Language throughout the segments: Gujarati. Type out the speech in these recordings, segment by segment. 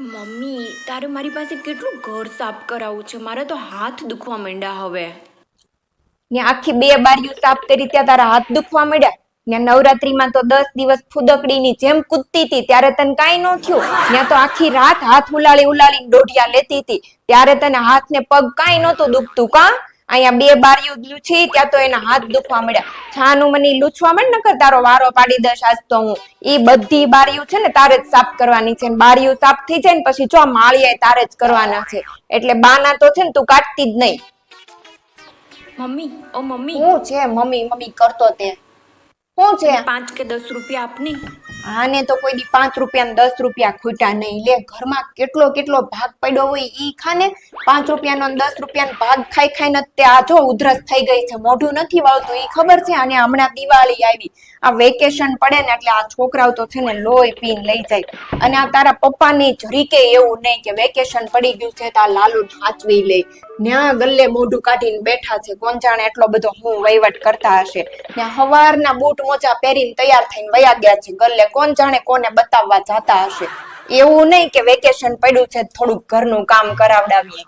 મમ્મી, તારે મારી પાસે કેટલું ઘર સાફ કરાવવું છે? મારા તો હાથ દુખવા માંડ્યા હવે. ને આખી બે બારીઓ સાફ કરી ત્યાં તારા હાથ દુખવા માંડ્યા. ને નવરાત્રીમાં તો દસ દિવસ ફુદકડીની જેમ કૂદતી હતી, ત્યારે તને કાંઈ ન થયું. ત્યાં તો આખી રાત હાથ ઉલાળી ઉલાળી દોઢિયા લેતી હતી. ત્યારે તને હાથ ને પગ કાંઈ નહોતું દુખતું, કા? અહીંયા બે બારીયું લૂછી ત્યાં તો એના હાથ દુખવા મળ્યા છાનું મને લૂછવા માંડ નકર તારો વારો પાડી દઈશ આજ તો હું. ઈ બધી બારીઓ છે ને તારે જ સાફ કરવાની છે ને બારીઓ સાફ થઈ જાય ને પછી જો માળિયા તારે જ કરવાના છે. એટલે બાના તો છે ને તું કાઢતી જ નહીં. મમ્મી ઓ મમ્મી. હું છે મમ્મી? મમ્મી કરતો તે. શું છે? પાંચ કે દસ રૂપિયા આપની. આને તો કોઈ દી પાંચ રૂપિયા દસ રૂપિયા ખૂટ્યા નહીં. લે, ઘરમાં કેટલો કેટલો ભાગ પડ્યો હોય ઈ ખાને? પાંચ રૂપિયાનો દસ રૂપિયાનો ભાગ ખાઈ ખાઈને તે આ જો ઉધરસ થઈ ગઈ છે. મોઢું નથી વાળતું, ઈ ખબર છે? અને હમણાં દિવાળી આવી. આ વેકેશન પડે ને એટલે આ છોકરાઓ તો છે ને લોહી પીન લઈ જાય. અને આ તારા પપ્પાની જરીકે એવું નહીં કે વેકેશન પડી ગયું છે તો લાલુ હાચવી લે. ન્યા ગલ્લે મોઢું કાઢીને બેઠા છે. કોણ જાણે એટલો બધો હું વહીવટ કરતા હશે. ને હવારના બૂટ મોજા પહેરીને તૈયાર થઈને વયા ગયા છે ગલ્લે. કોણ જાણે કોને બતાવવા જાતા હશે. એવું નહીં કે વેકેશન પડ્યું છે થોડુંક ઘરનું કામ કરાવડાવીએ.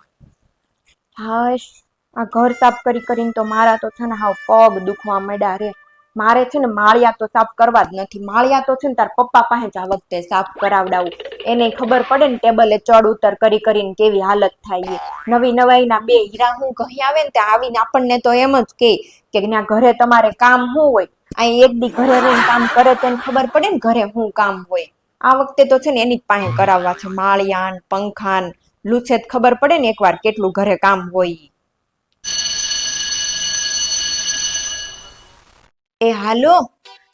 હાશ. આ ઘર સાફ કરી કરીને તો મારા તો છે ને હાવ પગ દુખવા મળ્યા રે. મારે છે ને માળિયા તો સાફ કરવા જ નથી. માળિયા તો છે ને તાર પપ્પા પાસે જ આ વખતે સાફ કરાવડાવું. એને ખબર પડે ને ટેબલે ચડ ઉતર કરી કરીને કેવી હાલત થાય છે નવી નવાઈના બે હીરા હું કહી આવે ને ત્યાં આવીને આપણને તો એમ જ કે કે ના ઘરે તમારે કામ શું હોય? અહીં એક દી ઘરે રહીને કામ કરે તેને ખબર પડે ને ઘરે શું કામ હોય. આ વખતે તો છે ને એની જ પાસે કરાવવા છે. માળિયાન પંખાન લુછેત ખબર પડે ને એકવાર કેટલું ઘરે કામ હોય એ હાલો,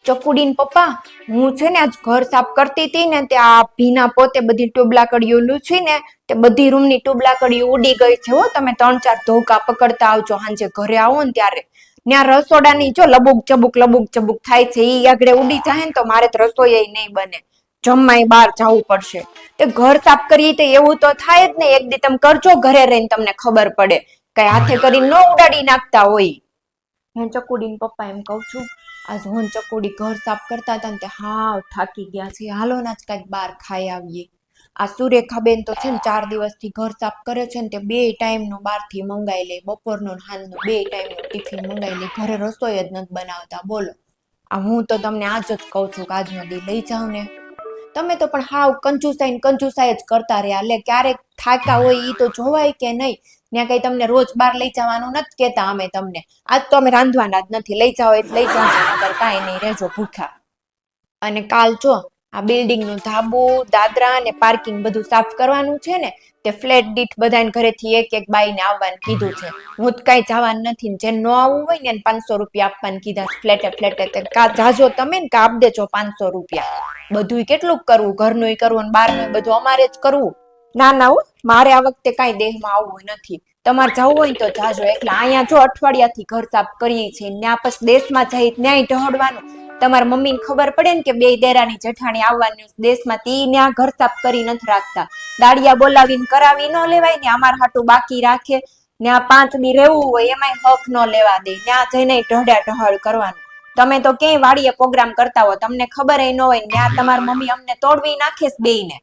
ચકુડીન પપ્પા, હું છે ને આજ ઘર સાફ કરતી હતી ને તે આ ભીના પોતે બધી ટુબલા કડીઓ લૂછી ને તે બધી રૂમની ટુબલા કડીઓ ઉડી ગઈ છે હો, તમે ત્રણ ચાર ધોકા પકડતા આવજો, હાંજે ઘરે આવો ને ત્યારે. ત્યાં રસોડાની જો લબુક ચબુક લબુક ચબુક થાય છે, ઈ આગળ ઉડી જાય ને તો મારે તો રસોઈ નહીં બને. જમવાય બહાર જવું પડશે. તે ઘર સાફ કરીએ તો એવું તો થાય જ ને, એક દી તમે કરજો ઘરે રહીને તમને ખબર પડે. કઈ હાથે કરીને ન ઉડાડી નાખતા હોય. હું ચકુડીન પપ્પા એમ કહું છું, આજ હું ચકુડી ઘર સાફ કરતા હતા ને તે હાવ થાકી ગયા છે. હાલો ના જ કાંઈક બહાર ખાઈ આવીએ. આ સુરેખાબેન તો છે ને ચાર દિવસથી ઘર સાફ કરે છે ને તે બે ટાઈમનું બહારથી મંગાઈ લે, બપોરનું સાંજનું બે ટાઈમનું ટિફિન મંગાઈ લે, ઘરે રસોઈ જ નથી બનાવતા. બોલો. આ હું તો તમને આજ જ કહું છું કે આજનો દી લઈ જાઓ ને. તમે તો પણ હાવ કંજુસાઈ કંજુસાઈ જ કરતા રહ્યા. એટલે ક્યારેક થાકા હોય ઈ તો જોવાય કે નહીં. ત્યાં કઈ તમને રોજ બાર લઈ જવાનું નથી કેતા અમે તમને. આજ તો અમે રાંધવાના જ નથી. લઈ જાઓ એટલે લઈ જાઓ. કાંઈ નહીં. રહેજો ભૂખા. અને કાલ જો આ બિલ્ડિંગનું ધાબુ, દાદરા અને પાર્કિંગ બધું સાફ કરવાનું છે ને, તે ફ્લેટ દીઠ બધાને ઘરેથી એક એક બાઈને આવવાનું કીધું છે. હું જ કાંઈ જવાનું નથી જે ન આવવું હોય ને પાંચસો રૂપિયા આપવાનું કીધા ફ્લેટે ફ્લેટે. તે કા જાજો તમે ને કા આપ દેજો પાંચસો રૂપિયા. બધુંય કેટલું કરવું? ઘરનું કરવું ને બહારનું બધું અમારે જ કરવું. ના ના મારે આ વખતે કાંઈ દેહમાં આવવું નથી. તમારે જવું હોય તો જાજો. એટલે અહીંયા જો અઠવાડિયાથી ઘર સાફ કરીએ છીએ ત્યાં પછી દેશમાં જઈ ન્યાય ઢહડવાનું તમારા મમ્મીને ખબર પડે ને કે બે દેરાની જઠાણી આવવાની દેશમાં તે ન્યા ઘર સાફ કરી નથી રાખતા. દાડિયા બોલાવીને કરાવી ન લેવાય ને અમાર હાટું બાકી રાખે. ત્યાં પાંચ દી રહેવું હોય એમાંય હક ન લેવા દે. ત્યાં જઈને ઢહડ્યા ઢહડ કરવાનું. તમે તો ક્યાંય વાડીએ પ્રોગ્રામ કરતા હો, તમને ખબર ન હોય ને ત્યાં તમારી મમ્મી અમને તોડવી બે બેયને.